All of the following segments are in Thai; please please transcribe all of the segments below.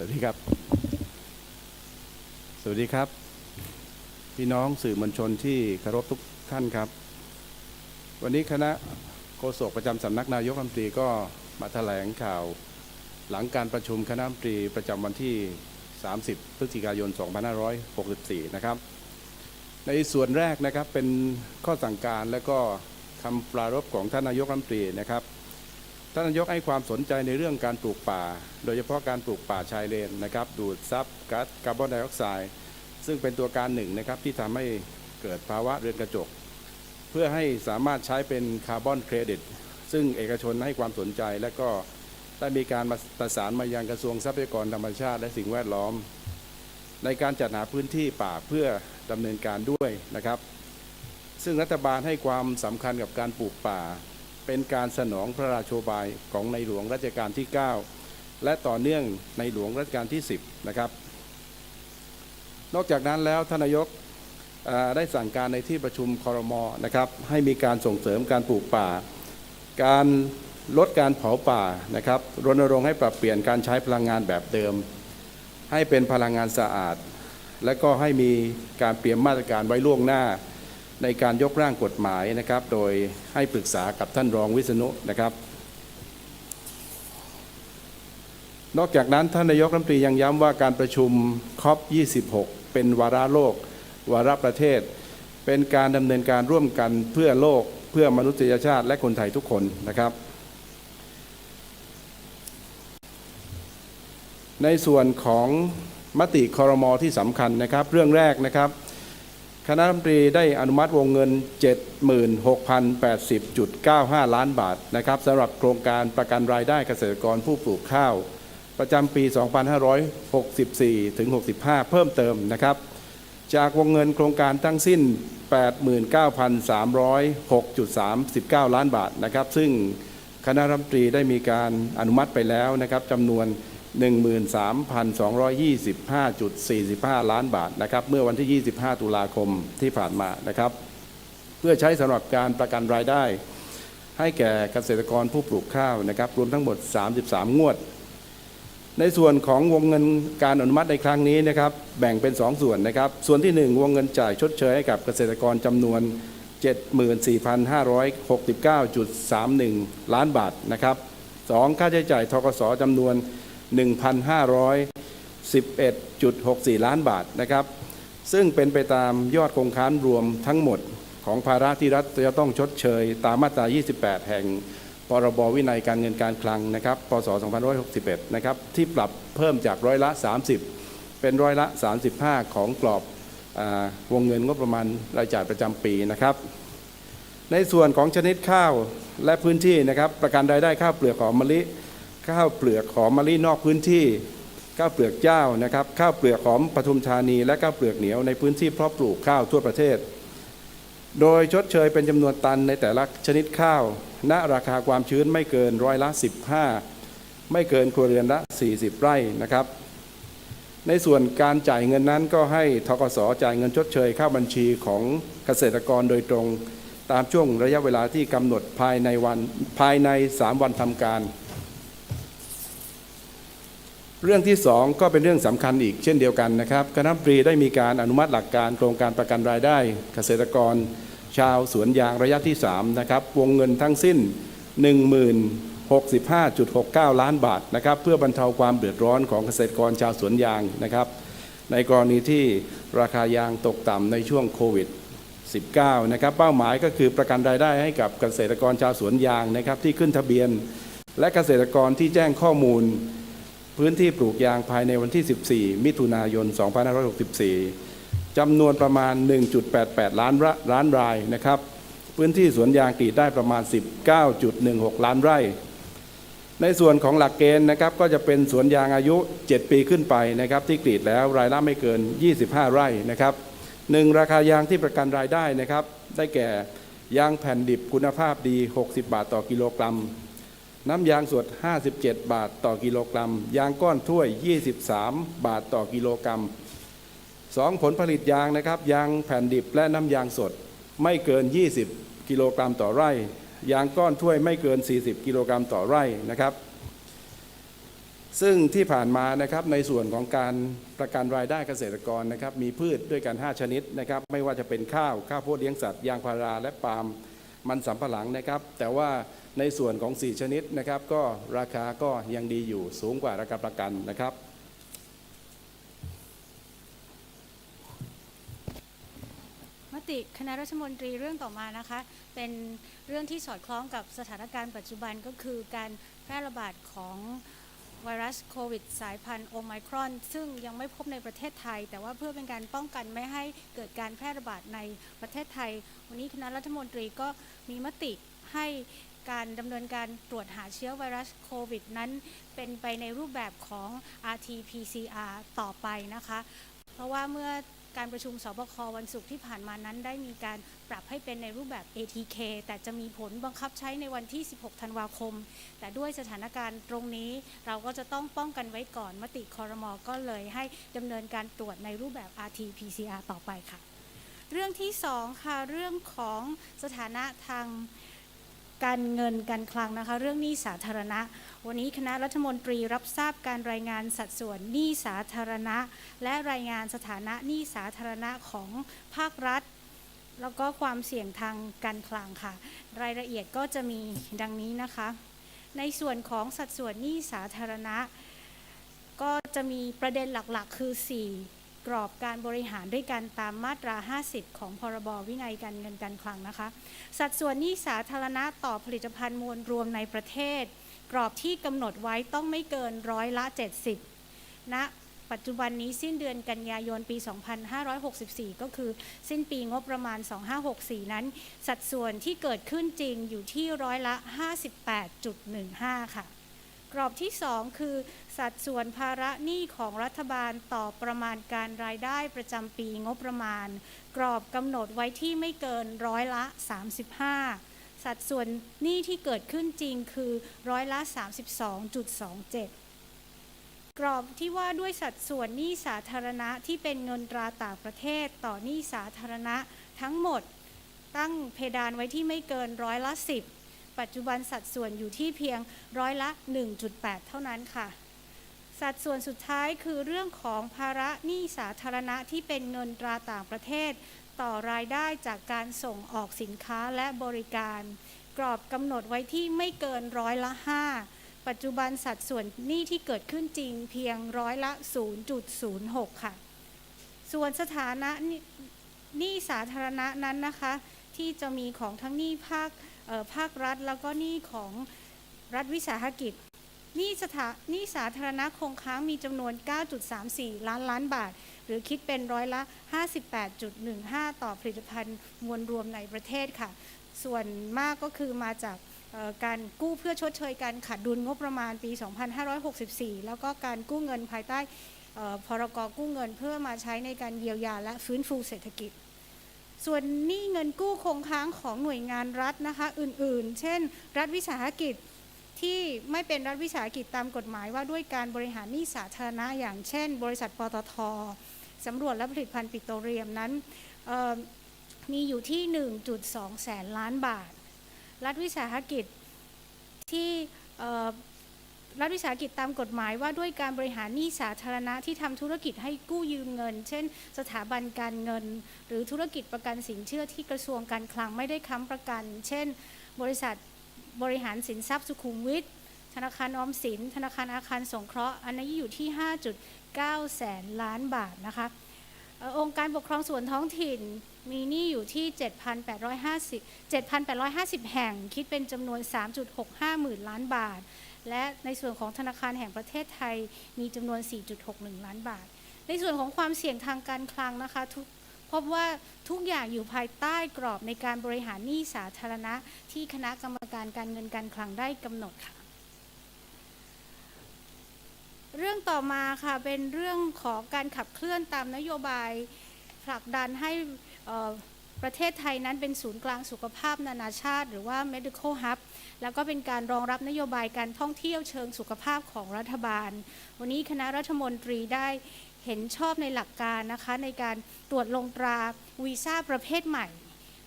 สวัสดีครับ สวัสดีครับ พี่น้องสื่อมวลชนที่เคารพทุกท่านครับ วันนี้คณะโฆษกประจำสำนักนายกรัฐมนตรีก็มาแถลงข่าวหลังการประชุมคณะรัฐมนตรีประจำวันที่ 30 พฤศจิกายน 2564 นะครับ ในส่วนแรกนะครับเป็นข้อสั่งการและก็คำปรารภของท่านนายกรัฐมนตรีนะครับ ท่านนายกให้ความสนใจในเรื่องการปลูกป่า โดยเฉพาะการปลูกป่าชายเลนนะครับ ดูดซับก๊าซคาร์บอนไดออกไซด์ซึ่งเป็นตัวการหนึ่งนะครับที่ทำให้เกิดภาวะเรือนกระจก เพื่อให้สามารถใช้เป็นคาร์บอนเครดิตซึ่งเอกชนให้ความสนใจและก็ได้มีการประสานมายังกระทรวงทรัพยากรธรรมชาติและสิ่งแวดล้อม ในการจัดหาพื้นที่ป่าเพื่อดำเนินการด้วยนะครับ ซึ่งรัฐบาลให้ความสำคัญกับการปลูกป่า เป็นการสนองพระราโชบายของในหลวงรัชกาลที่ 9 และต่อเนื่องในหลวงรัชกาลที่ 10 นะครับ นอกจากนั้นแล้วทนายกได้สั่งการในที่ประชุมคอรมอนะครับให้มีการส่งเสริมการปลูกป่า การลดการเผาป่านะครับรณรงค์ให้ปรับเปลี่ยนการใช้พลังงานแบบเดิม ให้เป็นพลังงานสะอาด และก็ให้มีการเตรียมมาตรการไว้ล่วงหน้า ในการยกร่างกฎหมายนะครับ โดยให้ปรึกษากับท่านรองวิษณุนะครับ นอกจากนั้นท่านนายกรัฐมนตรียังย้ำว่าการประชุมคอป26 เป็นวาระโลก วาระประเทศ เป็นการดำเนินการร่วมกันเพื่อโลก เพื่อมนุษยชาติและคนไทยทุกคนนะครับ ในส่วนของมติคอรมอที่สำคัญนะครับ เรื่องแรกนะครับ คณะรัฐมนตรีได้อนุมัติวงเงิน 76,080.95 ล้านบาทนะครับสำหรับโครงการประกันรายได้เกษตรกรผู้ปลูกข้าว ประจำปี 2564ถึง65 เพิ่มเติมนะครับ จากวงเงินโครงการทั้งสิ้น 89,306.39 ล้านบาทนะครับ ซึ่งคณะรัฐมนตรีได้มีการอนุมัติไปแล้วนะครับจำนวน 13,225.45 ล้านบาทนะครับเมื่อวันที่ 25 ตุลาคมที่ผ่านมานะครับ เพื่อใช้สำหรับการประกันรายได้ ให้แก่เกษตรกรผู้ปลูกข้าวนะครับรวมทั้งหมด 33 งวด ในส่วนของวงเงินการอนุมัติในครั้งนี้นะครับแบ่งเป็น 2 ส่วนนะครับ ส่วนที่ 1 วงเงินจ่ายชดเชยให้กับเกษตรกรจำนวน 74,569.31 ล้านบาทนะครับ 2 ค่าใช้จ่ายทกสจำนวน 1,511.64 ล้านบาทนะครับ ซึ่งเป็นไปตามยอดคงค้านรวมทั้งหมดของภาระที่รัฐจะต้องชดเชย ตามมาตรา 28 แห่งพรบวินัยการเงินการคลังนะครับ พศ 2561 นะครับ ที่ปรับเพิ่มจากร้อยละ 30 เป็นร้อยละ 35 ของกรอบอวงเงินงบประมาณรายจ่ายประจำปีนะครับ ในส่วนของชนิดข้าวและพื้นที่นะครับ ประกันรายได้ข้าวเปลือกหอมมะลิ ข้าวเปลือกหอมมะลินอกพื้นที่ข้าวเปลือกเจ้านะครับข้าวเปลือกหอมปทุมธานี และข้าวเปลือกเหนียวในพื้นที่เพาะปลูกข้าวทั่วประเทศ โดยชดเชยเป็นจำนวนตันในแต่ละชนิดข้าว ณราคาความชื้นไม่เกินร้อยละ 15 ไม่เกินครัวเรือนละ 40 ไร่นะครับ ในส่วนการจ่ายเงินนั้นก็ให้ทกสจ่ายเงินชดเชยเข้าบัญชีของเกษตรกรโดยตรงตามช่วงระยะเวลาที่กำหนดภายในวันภายใน 3 วันทำการ เรื่องที่ 2 ก็เป็นเรื่องสำคัญอีกเช่นเดียวกันนะครับคณะรัฐมนตรีได้มีการอนุมัติหลักการโครงการประกันรายได้ เกษตรกร ชาวสวนยางระยะที่3นะครับวงเงินทั้งสิ้น 1065.69 ล้านบาทนะครับเพื่อบรรเทาความเดือดร้อนของเกษตรกรชาวสวนยางนะครับ ในกรณีที่ราคายางตกต่ำในช่วงโควิด 19 นะครับเป้าหมายก็คือประกันรายได้ให้กับเกษตรกรชาวสวนยางนะครับที่ขึ้นทะเบียน และเกษตรกรที่แจ้งข้อมูล พื้นที่ปลูกยางภายในวันที่ 14 มิถุนายน 2564จำนวนประมาณ 1.88 ล้านล้านรายนะครับ พื้นที่สวนยางกรีดได้ประมาณ 19.16 ล้านไร่ ในส่วนของหลักเกณฑ์นะครับก็จะเป็นสวนยางอายุ 7 ปีขึ้นไปนะครับ ที่กรีดแล้วรายละไม่เกิน 25 ไร่นะครับหนึ่งราคายางที่ประกันรายได้นะครับ ได้แก่ยางแผ่นดิบคุณภาพดี 60 บาทต่อกิโลกรัม น้ำยางสด 57 บาทต่อกิโลกรัม ยางก้อนถ้วย 23 บาทต่อกิโลกรัม 2 ผลผลิตยางนะครับ ยางแผ่นดิบและน้ำยางสด ไม่เกิน 20 กิโลกรัมต่อไร่ ยางก้อนถ้วยไม่เกิน 40 กิโลกรัมต่อไร่นะครับ ซึ่งที่ผ่านมานะครับในส่วนของการประกันรายได้เกษตรกรนะครับ มีพืชด้วยกัน 5 ชนิดนะครับ ไม่ว่าจะเป็นข้าว ข้าวโพดเลี้ยงสัตว์ ยางพาราและปาล์ม มันสำปะหลังนะครับ แต่ว่า ในส่วนของ 4 ชนิดนะครับก็ราคาก็ยังดีอยู่สูงกว่าราคาประกันนะครับ มติคณะรัฐมนตรีเรื่องต่อมานะคะ เป็นเรื่องที่สอดคล้องกับสถานการณ์ปัจจุบันก็คือการแพร่ระบาดของไวรัสโควิดสายพันธุ์โอไมครอน ซึ่งยังไม่พบในประเทศไทย แต่ว่าเพื่อเป็นการป้องกันไม่ให้เกิดการแพร่ระบาดในประเทศไทย วันนี้คณะรัฐมนตรีก็มีมติให้ การดำเนินการตรวจหาเชื้อไวรัสโควิดนั้น เป็นไปในรูปแบบของ RT-PCR ต่อไปนะคะ เพราะว่าเมื่อการประชุมสบควันศุกร์ที่ผ่านมานั้น ได้มีการปรับให้เป็นในรูปแบบ ATK แต่จะมีผลบังคับใช้ในวันที่ 16 ธันวาคม แต่ด้วยสถานการณ์ตรงนี้เราก็จะต้องป้องกันไว้ก่อนมติคอรมอก็เลยให้ดำเนินการตรวจในรูปแบบ RT-PCR ต่อไปค่ะ เรื่องที่สองค่ะ เรื่องของสถานะทาง การเงินการคลังนะคะ เรื่องหนี้สาธารณะ วันนี้คณะรัฐมนตรีรับทราบการรายงานสัดส่วนหนี้สาธารณะ และรายงานสถานะหนี้สาธารณะของภาครัฐ แล้วก็ความเสี่ยงทางการคลังค่ะ รายละเอียดก็จะมีดังนี้นะคะ ในส่วนของสัดส่วนหนี้สาธารณะ ก็จะมีประเด็นหลักๆ คือ 4 กรอบการบริหารด้วยกันตามมาตรา 50 ของพรบวินัยการเงินการคลังนะคะ สัดส่วนหนี้สาธารณะต่อผลิตภัณฑ์มวลรวมในประเทศ กรอบที่กำหนดไว้ต้องไม่เกินร้อยละ 70ณปัจจุบันนี้สิ้นเดือนกันยายนปี 2564 ก็คือสิ้นปีงบประมาณ 2564 นั้น สัดส่วนที่เกิดขึ้นจริงอยู่ที่ร้อยละ 58.15 ค่ะ กรอบที่ 2 คือ สัดส่วนภาระหนี้ของรัฐบาลต่อประมาณการรายได้ประจำปีงบประมาณ กรอบกำหนดไว้ที่ไม่เกินร้อยละ 35 สัดส่วนหนี้ที่เกิดขึ้นจริงคือร้อยละ 32.27กรอบที่ว่าด้วยสัดส่วนหนี้สาธารณะที่เป็นเงินตราต่างประเทศต่อหนี้สาธารณะทั้งหมด ตั้งเพดานไว้ที่ไม่เกินร้อยละ10 ปัจจุบันสัดส่วนอยู่ที่เพียงร้อยละ 1.8 เท่านั้นค่ะ สัดส่วนสุดท้ายคือเรื่องของภาระหนี้สาธารณะที่เป็นเงินตราต่างประเทศ ต่อรายได้จากการส่งออกสินค้าและบริการ กรอบกำหนดไว้ที่ไม่เกินร้อยละ 5 ปัจจุบันสัดส่วนหนี้ที่เกิดขึ้นจริงเพียงร้อยละ 0.06 ค่ะ ส่วนสถานะหนี้หนี้สาธารณะนั้นนะคะ ที่จะมีของทั้งหนี้ภาคภาครัฐ แล้วก็หนี้ของรัฐวิสาหกิจหนี้สถาหนี้สาธารณะคงค้างมีจำนวน 9.34 ล้านล้านบาท หรือคิดเป็นร้อยละ 58.15 ต่อผลิตภัณฑ์มวลรวมในประเทศค่ะ ส่วนมากก็คือมาจากการกู้เพื่อชดเชยการขาดดุลงบประมาณปี 2564 แล้วก็การกู้เงินภายใต้พรกกู้เงินเพื่อมาใช้ในการเยียวยาและฟื้นฟูเศรษฐกิจ ส่วนหนี้เงินกู้คงค้างของหน่วยงานรัฐนะคะอื่นๆ เช่น รัฐวิสาหกิจที่ไม่เป็นรัฐวิสาหกิจตามกฎหมายว่าด้วยการบริหารหนี้สาธารณะอย่างเช่น บริษัทปตทสำรวจและผลิตภัณฑ์ปิโตรเลียมนั้นมีอยู่ที่ 1.2 แสนล้านบาท รัฐวิสาหกิจที่ รัฐวิสาหกิจตามกฎหมายว่าด้วยการบริหารหนี้สาธารณะที่ทำธุรกิจให้กู้ยืมเงิน เช่น สถาบันการเงิน หรือธุรกิจประกันสินเชื่อที่กระทรวงการคลังไม่ได้ค้ำประกัน เช่น บริษัทบริหารสินทรัพย์สุขุมวิทธนาคารออมสิน ธนาคารอาคารสงเคราะห์ อันนี้อยู่ที่ 5.9 แสนล้านบาทนะคะเอ่อองค์การปกครองส่วนท้องถิ่นมีหนี้อยู่ที่ 7,850 7,850 แห่ง คิดเป็นจำนวน 3.65 หมื่นล้านบาท และในส่วนของธนาคารแห่งประเทศไทยมีจำนวน 4.61 ล้านบาท ในส่วนของความเสี่ยงทางการคลังนะคะทุกพบว่าทุกอย่างอยู่ภายใต้กรอบในการบริหารหนี้สาธารณะ ที่คณะกรรมการการเงินการคลังได้กำหนดค่ะ เรื่องต่อมาค่ะเป็นเรื่องของการขับเคลื่อนตามนโยบายผลักดันให้อ่อ ประเทศไทยนั้นเป็นศูนย์กลางสุขภาพนานาชาติ หรือว่า medical hub แล้วก็เป็นการรองรับนโยบายการท่องเที่ยวเชิงสุขภาพของรัฐบาล วันนี้คณะรัฐมนตรีได้เห็นชอบในหลักการนะคะในการตรวจลงตราวีซ่าประเภทใหม่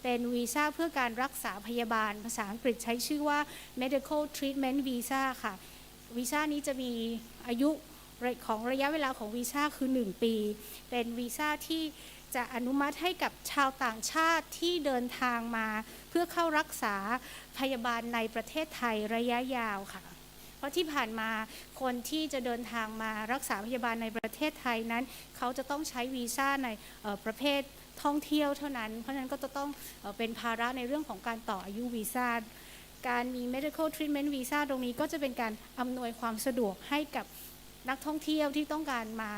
เป็นวีซ่าเพื่อการรักษาพยาบาล ภาษาอังกฤษใช้ชื่อว่า medical treatment visa ค่ะ วีซ่านี้จะมีอายุของระยะเวลาของวีซ่าคือ 1 ปี เป็นวีซ่าที่ จะอนุมัติให้กับชาวต่างชาติที่เดินทางมา เพื่อเข้ารักษาพยาบาลในประเทศไทยระยะยาวค่ะ เพราะที่ผ่านมาคนที่จะเดินทางมารักษาพยาบาลในประเทศไทยนั้น เขาจะต้องใช้วีซ่าในประเภทท่องเที่ยวเท่านั้น เพราะฉะนั้นก็จะต้องเป็นภาระในเรื่องของการต่ออายุวีซ่าการมี medical treatment visa ตรงนี้ก็จะเป็นการอำนวยความสะดวกให้กับนักท่องเที่ยวที่ต้องการมา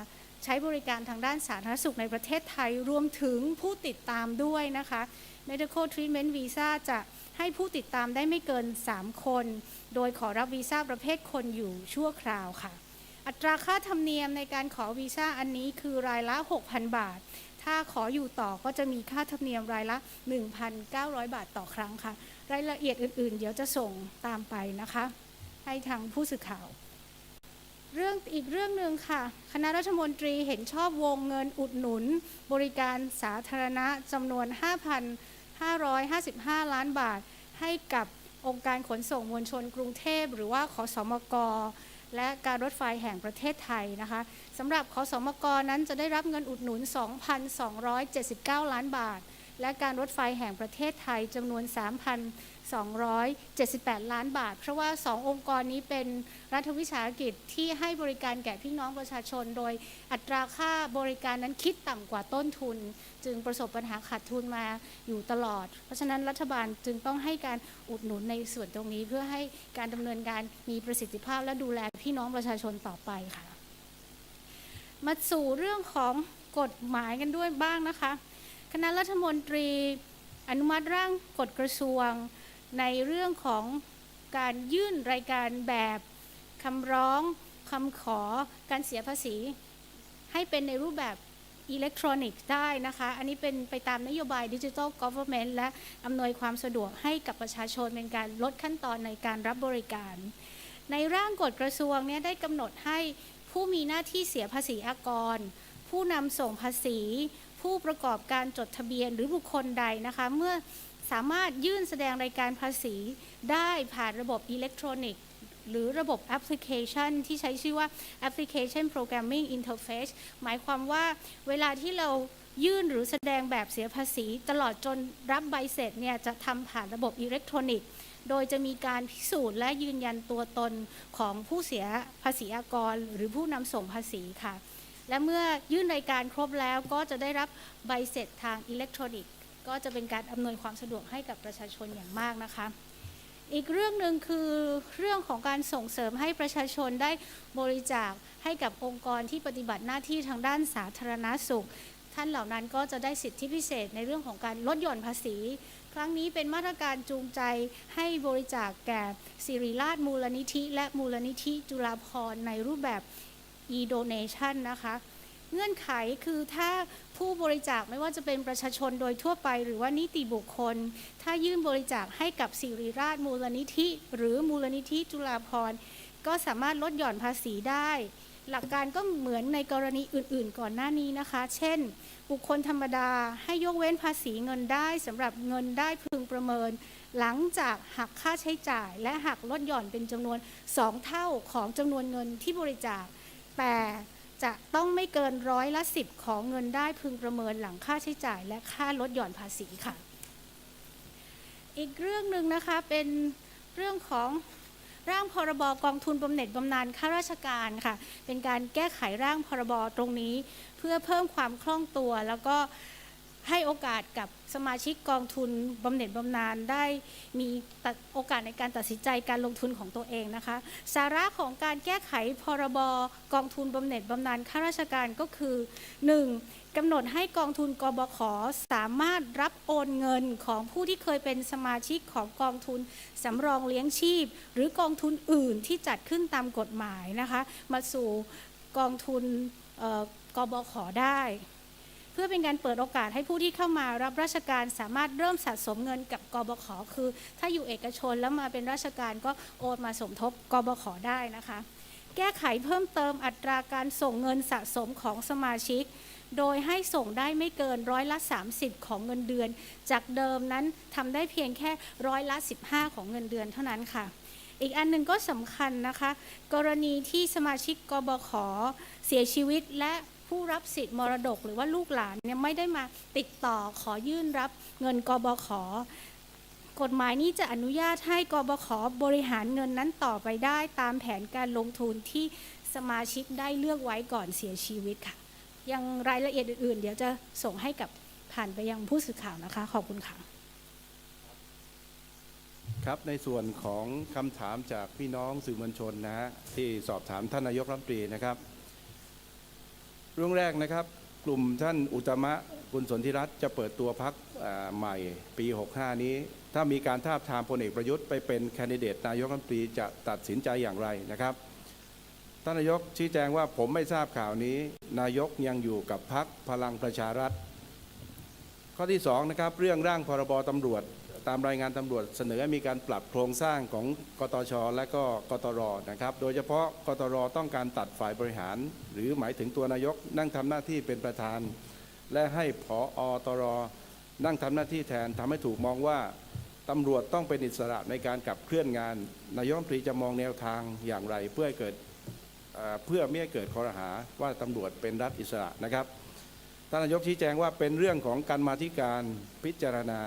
ใช้บริการทางด้านสาธารณสุขในประเทศไทยรวมถึงผู้ติดตามด้วยนะคะ medical treatment visa จะให้ผู้ติดตามได้ไม่เกิน 3 คน โดยขอรับวีซ่าประเภทคนอยู่ชั่วคราวค่ะ อัตราค่าธรรมเนียมในการขอวีซ่าอันนี้คือรายละ 6,000 บาท ถ้าขออยู่ต่อก็จะมีค่าธรรมเนียมรายละ 1,900 บาทต่อครั้งค่ะ รายละเอียดอื่นๆ เดี๋ยวจะส่งตามไปนะคะ ให้ทางผู้สื่อข่าว เรื่องอีกเรื่องหนึ่งค่ะ คณะรัฐมนตรีเห็นชอบวงเงินอุดหนุน บริการสาธารณะจำนวน 5,555 ล้านบาท ให้กับองค์การขนส่งมวลชนกรุงเทพ หรือว่าขอสมก และการรถไฟแห่งประเทศไทยนะคะสำหรับขอสมกนั้นจะได้รับเงินอุดหนุน 2,279 ล้านบาท และการรถไฟแห่งประเทศไทยจำนวน 278 ล้านบาท เพราะว่า 2 องค์กรนี้เป็นรัฐวิสาหกิจที่ให้บริการแก่พี่น้องประชาชน โดยอัตราค่าบริการนั้นคิดต่ำกว่าต้นทุน จึงประสบปัญหาขาดทุนมาอยู่ตลอด เพราะฉะนั้นรัฐบาลจึงต้องให้การอุดหนุนในส่วนตรงนี้ เพื่อให้การดำเนินการมีประสิทธิภาพและดูแลพี่น้องประชาชนต่อไปค่ะ มาสู่เรื่องของกฎหมายกันด้วยบ้างนะคะ คณะรัฐมนตรีอนุมัติร่างกฎกระทรวง ในเรื่องของการยื่นรายการแบบคำร้องคำขอการเสียภาษี ให้เป็นในรูปแบบอิเล็กทรอนิกส์ได้นะคะ อันนี้เป็นไปตามนโยบายดิจิทัลก o v e r n m e n t และอำนวยความสะดวกให้กับประชาชนเป็นการลดขั้นตอนในการรับบริการ ในร่างกฎกระทรวงเนี่ยได้กำหนดให้ผู้มีหน้าที่เสียภาษีอากร ผู้นำส่งภาษี ผู้ประกอบการจดทะเบียนหรือบุคคลใดนะคะ เมื่อ สามารถยื่นแสดงรายการภาษีได้ผ่านระบบอิเล็กทรอนิกส์หรือระบบแอปพลิเคชันที่ใช้ชื่อว่า Application Programming Interface หมายความว่าเวลาที่เรายื่นหรือแสดงแบบเสียภาษี ตลอดจนรับใบเสร็จเนี่ยจะทำผ่านระบบอิเล็กทรอนิกส์ โดยจะมีการพิสูจน์และยืนยันตัวตนของผู้เสียภาษีอากร หรือผู้นำส่งภาษีค่ะ และเมื่อยื่นรายการครบแล้วก็จะได้รับใบเสร็จทางอิเล็กทรอนิกส์ ก็จะเป็นการอำนวยความสะดวกให้กับประชาชนอย่างมากนะคะ อีกเรื่องหนึ่งคือเรื่องของการส่งเสริมให้ประชาชนได้บริจาคให้กับองค์กรที่ปฏิบัติหน้าที่ทางด้านสาธารณสุข ท่านเหล่านั้นก็จะได้สิทธิพิเศษในเรื่องของการลดหย่อนภาษี ครั้งนี้เป็นมาตรการจูงใจให้บริจาคแก่สิริราชมูลนิธิ และมูลนิธิจุฬาภรณ์ในรูปแบบ e-donation นะคะ เงื่อนไขคือถ้าผู้บริจาคไม่ว่าจะเป็นประชาชนโดยทั่วไป หรือว่านิติบุคคล ถ้ายื่นบริจาคให้กับสิริราชมูลนิธิ หรือมูลนิธิจุฬาภรณ์ก็สามารถลดหย่อนภาษีได้ หลักการก็เหมือนในกรณีอื่น ๆ ก่อนหน้านี้นะคะ เช่น บุคคลธรรมดาให้ยกเว้นภาษีเงินได้สำหรับเงินได้พึงประเมิน หลังจากหักค่าใช้จ่าย และหักลดหย่อนเป็นจำนวน 2 เท่าของจำนวนเงินที่บริจาคแต่ จะต้องไม่เกินร้อยละสิบของเงินได้พึงประเมินหลังค่าใช้จ่าย และค่าลดหย่อนภาษีค่ะ อีกเรื่องหนึ่งนะคะเป็นเรื่องของร่างพรบกองทุนบำเหน็จบำนาญข้าราชการค่ะ เป็นการแก้ไขร่างพรบตรงนี้ เพื่อเพิ่มความคล่องตัวแล้วก็ ให้โอกาสกับสมาชิกกองทุนบำเหน็จบำนาญได้มีโอกาสในการตัดสินใจการลงทุนของตัวเองนะคะ สาระของการแก้ไขพรบกองทุนบำเหน็จบำนาญข้าราชการก็คือ 1. กำหนดให้กองทุนกบขสามารถรับโอนเงินของผู้ที่เคยเป็นสมาชิกของกองทุนสำรองเลี้ยงชีพ หรือกองทุนอื่นที่จัดขึ้นตามกฎหมายนะคะ มาสู่กองทุนกบขได้ เพื่อเป็นการเปิดโอกาสให้ผู้ที่เข้ามารับราชการสามารถเริ่มสะสมเงินกับกบขคือ ถ้าอยู่เอกชนแล้วมาเป็นราชการก็โอนมาสมทบกบขได้นะคะ แก้ไขเพิ่มเติมอัตราการส่งเงินสะสมของสมาชิก โดยให้ส่งได้ไม่เกินร้อยละ 30 ของเงินเดือน จากเดิมนั้นทำได้เพียงแค่ร้อยละ 15 ของเงินเดือนเท่านั้นค่ะอีกอันหนึ่งก็สำคัญนะคะ กรณีที่สมาชิกกบขเสียชีวิตและ ผู้รับสิทธิ์มรดก หรือว่าลูกหลานเนี่ยไม่ได้มาติดต่อขอยื่นรับเงินกบขกฎหมายนี้จะอนุญาตให้กบขบริหารเงินนั้นต่อไปได้ตามแผนการลงทุนที่สมาชิกได้เลือกไว้ก่อนเสียชีวิตค่ะ ยังรายละเอียดอื่นๆ เดี๋ยวจะส่งให้กับผ่านไปยังผู้สื่อข่าวนะคะ ขอบคุณค่ะ ครับในส่วนของคำถามจากพี่น้องสื่อมวลชนนะฮะที่สอบถามท่านนายกรัฐมนตรีนะครับ เรื่องแรกนะครับ กลุ่มท่านอุตมะกุลสนธิรัตน์จะเปิดตัวพักใหม่ปี 65 นี้ ถ้ามีการทาบทามพลเอกประยุทธ์ไปเป็นแคนดิเดตนายกรัฐมนตรีจะตัดสินใจอย่างไรนะครับท่านนายกชี้แจงว่าผมไม่ทราบข่าวนี้ นายกยังอยู่กับพักพลังประชารัฐ ข้อที่สองนะครับเรื่องร่างพรบตำรวจ ตามรายงานตำรวจเสนอให้มีการปรับโครงสร้างของกตช และก็กตรนะครับ โดยเฉพาะกตรต้องการตัดฝ่ายบริหาร หรือหมายถึงตัวนายกนั่งทำหน้าที่เป็นประธาน และให้ผอตรนั่งทำหน้าที่แทนทำให้ถูกมองว่าตำรวจต้องเป็นอิสระในการขับเคลื่อนงาน นายกรัฐมนตรีจะมองแนวทางอย่างไร เพื่อเกิดเพื่อไม่ให้เกิดข้อหาว่าตำรวจเป็นรัฐอิสระนะครับท่านนายกชี้แจงว่าเป็นเรื่องของการมาธิการพิจารณา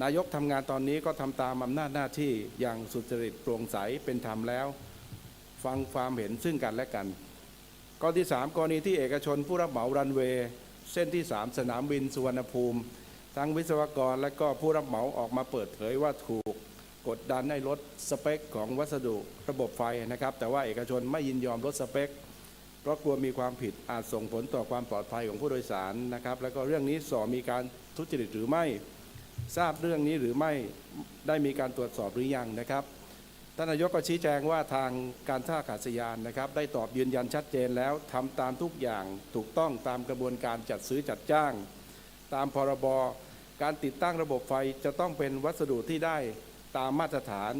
นายกทำงานตอนนี้ก็ทำตามอำนาจหน้าที่อย่างสุจริตโปร่งใสเป็นธรรมแล้ว ฟังความเห็นซึ่งกันและกันข้อที่ 3 กรณีที่เอกชนผู้รับเหมารันเวย์เส้นที่ 3 สนามบินสุวรรณภูมิ ทั้งวิศวกรและก็ผู้รับเหมาออกมาเปิดเผยว่าถูกกดดันให้ลดสเปคของวัสดุระบบไฟนะครับ แต่ว่าเอกชนไม่ยินยอมลดสเปค เพราะกลัวมีความผิดอาจส่งผลต่อความปลอดภัยของผู้โดยสารนะครับ แล้วก็เรื่องนี้สอมีการทุจริตหรือไม่ ทราบเรื่องนี้หรือไม่ได้มีการตรวจสอบหรือยังนะครับท่านนายกก็ชี้แจงว่าทางการท่าอากาศยานนะครับ ได้ตอบยืนยันชัดเจนแล้วทำตามทุกอย่างถูกต้องตามกระบวนการจัดซื้อจัดจ้าง ตามพรบการติดตั้งระบบไฟจะต้องเป็นวัสดุที่ได้ตามมาตรฐาน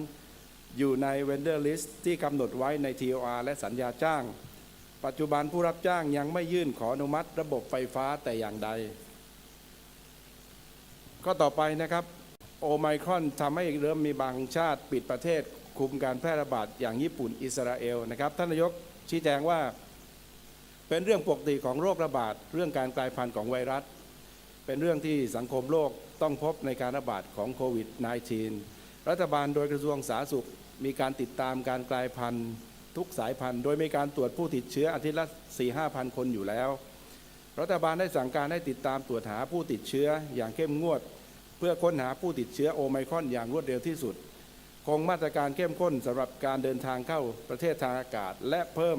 อยู่ใน vendor list ที่กำหนดไว้ใน TOR และสัญญาจ้าง ปัจจุบันผู้รับจ้างยังไม่ยื่นขออนุมัติระบบไฟฟ้าแต่อย่างใด ก็ต่อไปนะครับโอไมครอนทำให้เริ่มมีบางชาติปิดประเทศ คุมการแพร่ระบาดอย่างญี่ปุ่นอิสราเอลนะครับท่านนายกชี้แจงว่า เป็นเรื่องปกติของโรคระบาด เรื่องการกลายพันธุ์ของไวรัส เป็นเรื่องที่สังคมโลกต้องพบในการระบาดของโควิด -19 รัฐบาลโดยกระทรวงสาธารณสุข มีการติดตามการกลายพันธุ์ทุกสายพันธุ์ โดยมีการตรวจผู้ติดเชื้ออาทิตย์ละ4-5พันคนอยู่แล้ว รัฐบาลได้สั่งการให้ติดตามตรวจหาผู้ติดเชื้ออย่างเข้มงวด เพื่อค้นหาผู้ติดเชื้อโอไมครอนอย่างรวดเร็วที่สุด คงมาตรการเข้มข้นสำหรับการเดินทางเข้าประเทศทางอากาศ และเพิ่ม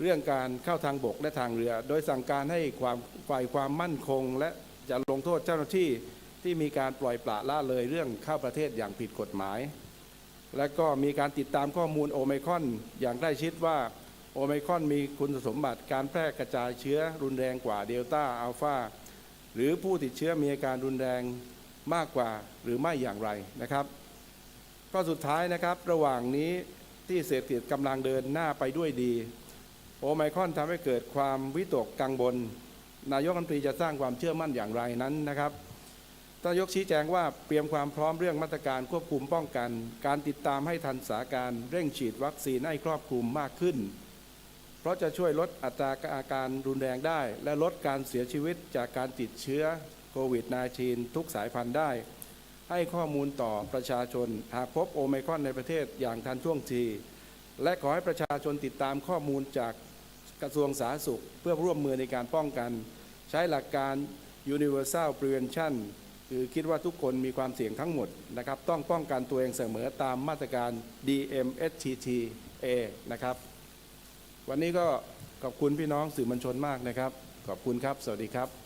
เรื่องการเข้าทางบกและทางเรือ โดยสั่งการให้ความฝ่ายความมั่นคง และจะลงโทษเจ้าหน้าที่ที่มีการปล่อยปละละเลยเรื่องเข้าประเทศอย่างผิดกฎหมาย และก็มีการติดตามข้อมูลโอไมครอนอย่างใกล้ชิดว่า โอไมครอนมีคุณสมบัติการแพร่กระจายเชื้อรุนแรงกว่าเดลต้าอัลฟาหรือผู้ติดเชื้อมีอาการรุนแรงมากกว่าหรือไม่อย่างไรนะครับข้อสุดท้ายนะครับระหว่างนี้ที่เศรษฐกิจกำลังเดินหน้าไปด้วยดี โอไมครอนทำให้เกิดความวิตกกังวลนายกรัฐมนตรีจะสร้างความเชื่อมั่นอย่างไรนั้นนะครับท่านยกชี้แจงว่าเตรียมความพร้อมเรื่องมาตรการควบคุมป้องกัน การติดตามให้ทันสถานการเร่งฉีดวัคซีนให้ครอบคลุมมากขึ้น เพราะจะช่วยลดอัตราอาการรุนแรงได้ และลดการเสียชีวิตจากการติดเชื้อโควิด -19 ทุกสายพันธุ์ได้ ให้ข้อมูลต่อประชาชน หากพบโอไมครอนในประเทศอย่างทันท่วงที และขอให้ประชาชนติดตามข้อมูลจากกระทรวงสาธารณสุข เพื่อร่วมมือในการป้องกัน ใช้หลักการ universal prevention คือคิดว่าทุกคนมีความเสี่ยงทั้งหมดนะครับ ต้องป้องกันตัวเองเสมอตามมาตรการ DMSTTA นะครับ วันนี้ก็ขอบคุณพี่น้องสื่อมวลชนมากนะครับ ขอบคุณครับ สวัสดีครับ